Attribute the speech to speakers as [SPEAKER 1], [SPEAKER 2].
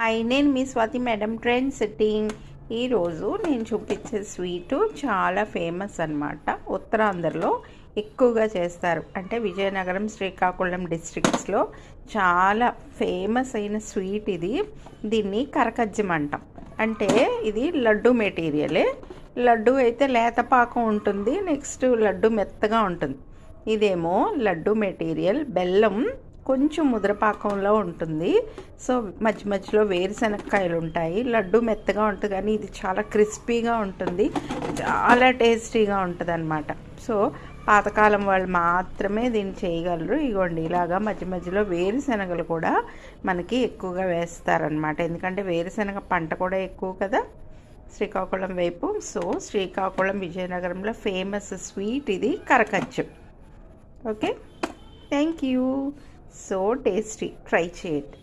[SPEAKER 1] Hi నేను మీ Swathi madam trend setting. ఈరోజు నేను చూపించే స్వీటు చాలా ఫేమస్ అనమాట ఉత్తరాంధ్రలో ఎక్కువగా చేస్తారు. అంటే విజయనగరం శ్రీకాకుళం డిస్ట్రిక్ట్స్లో చాలా ఫేమస్ అయిన స్వీట్ ఇది. దీన్ని కరకజ్జం అంటాం అంటే ఇది లడ్డు మెటీరియలే. లడ్డు అయితే లేతపాకం ఉంటుంది నెక్స్ట్ లడ్డు మెత్తగా ఉంటుంది. ఇదేమో లడ్డు మెటీరియల్ బెల్లం కొంచెం ముద్రపాకంలో ఉంటుంది. సో మధ్య మధ్యలో వేరుశనగకాయలు ఉంటాయి లడ్డు మెత్తగా ఉంటుంది కానీ ఇది చాలా క్రిస్పీగా ఉంటుంది. చాలా టేస్టీగా ఉంటుంది అనమాట సో పాతకాలం వాళ్ళు మాత్రమే దీన్ని చేయగలరు. ఇగోండి ఇలాగా మధ్య మధ్యలో వేరుశనగలు కూడా మనకి ఎక్కువగా వేస్తారనమాట ఎందుకంటే వేరుశనగ పంట కూడా ఎక్కువ కదా. శ్రీకాకుళం వైపు. సో శ్రీకాకుళం విజయనగరంలో ఫేమస్ స్వీట్ ఇది కరకచ్చు. Okay? Thank you so tasty try చేయండి